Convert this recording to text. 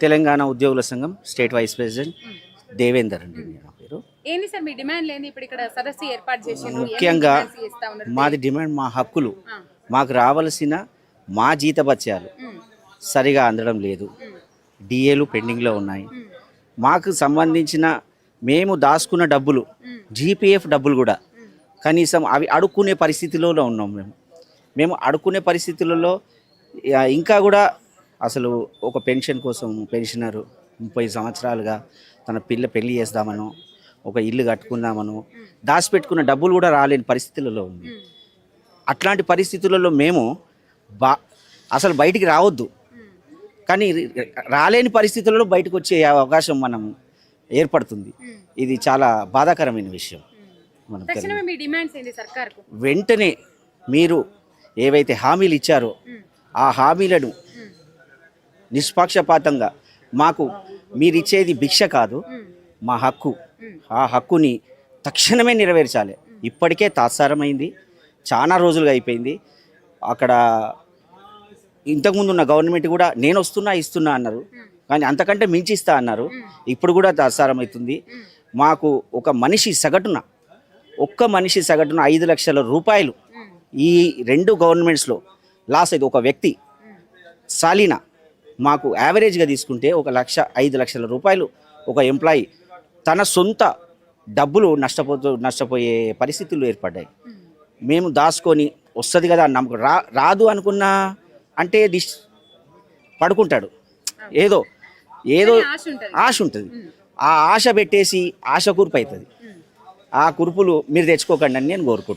తెలంగాణ ఉద్యోగుల సంఘం state vice president Devender అండి నా పేరు. ఏంది సార్ మీ డిమాండ్ లేని ఇప్పుడు ఇక్కడ సదస్సు ఏర్పాటు ముఖ్యంగా మాది డిమాండ్ మా హక్కులు. మాకు రావలసిన మా జీతభత్యాలు ఉమ్, సరిగా అందడం లేదు. డిఏలు పెండింగ్లో ఉన్నాయి. మాకు సంబంధించిన మేము దాచుకున్న డబ్బులు జీపీఎఫ్ డబ్బులు కూడా కనీసం అవి అడుక్కునే పరిస్థితిలో ఉన్నాం మేము. మేము అడుక్కునే పరిస్థితులలో ఇంకా కూడా అసలు ఒక పెన్షన్ కోసం పెన్షనరు ముప్పై సంవత్సరాలుగా తన పిల్ల పెళ్ళి చేద్దామనో ఒక ఇల్లు కట్టుకుందామనో దాచిపెట్టుకున్న డబ్బులు కూడా రాలేని పరిస్థితులలో ఉంది. అట్లాంటి పరిస్థితులలో మేము బా అసలు బయటికి రావద్దు. కానీ రాలేని పరిస్థితులలో బయటకు వచ్చే అవకాశం మనం ఏర్పడుతుంది. ఇది చాలా బాధాకరమైన విషయం. మనం వెంటనే మీరు ఏవైతే హామీలు ఇచ్చారో ఆ హామీలను నిష్పక్షపాతంగా. మాకు మీరిచ్చేది భిక్ష కాదు మా హక్కు. ఆ హక్కుని తక్షణమే నెరవేర్చాలి. ఇప్పటికే తాత్సారమైంది చాలా రోజులుగా అయిపోయింది. అక్కడ ఇంతకుముందు ఉన్న గవర్నమెంట్ కూడా నేను వస్తున్నా ఇస్తున్నా అన్నారు. కానీ అంతకంటే మించి ఇస్తా అన్నారు. ఇప్పుడు కూడా తాత్సారం అవుతుంది మాకు ఒక మనిషి సగటున ఒక్క మనిషి సగటున ఐదు లక్షల రూపాయలు ఈ రెండు గవర్నమెంట్స్లో లాస్ అయితే ఒక వ్యక్తి సాలీనా మాకు యావరేజ్గా తీసుకుంటే ఒక లక్ష ఐదు లక్షల రూపాయలు ఒక ఎంప్లాయీ తన సొంత డబ్బులు నష్టపోతూ నష్టపోయే పరిస్థితులు ఏర్పడ్డాయి. మేము దాచుకొని వస్తుంది కదా నమ్మకం. రా రాదు అనుకున్నా అంటే డిస్ పడుకుంటాడు. ఏదో ఏదో ఆశ ఉంటది. ఆ ఆశ పెట్టేసి ఆశ కురుపు అవుతుంది. ఆ కురుపులు మీరు తెచ్చుకోకండి అని నేను కోరుకుంటున్నాను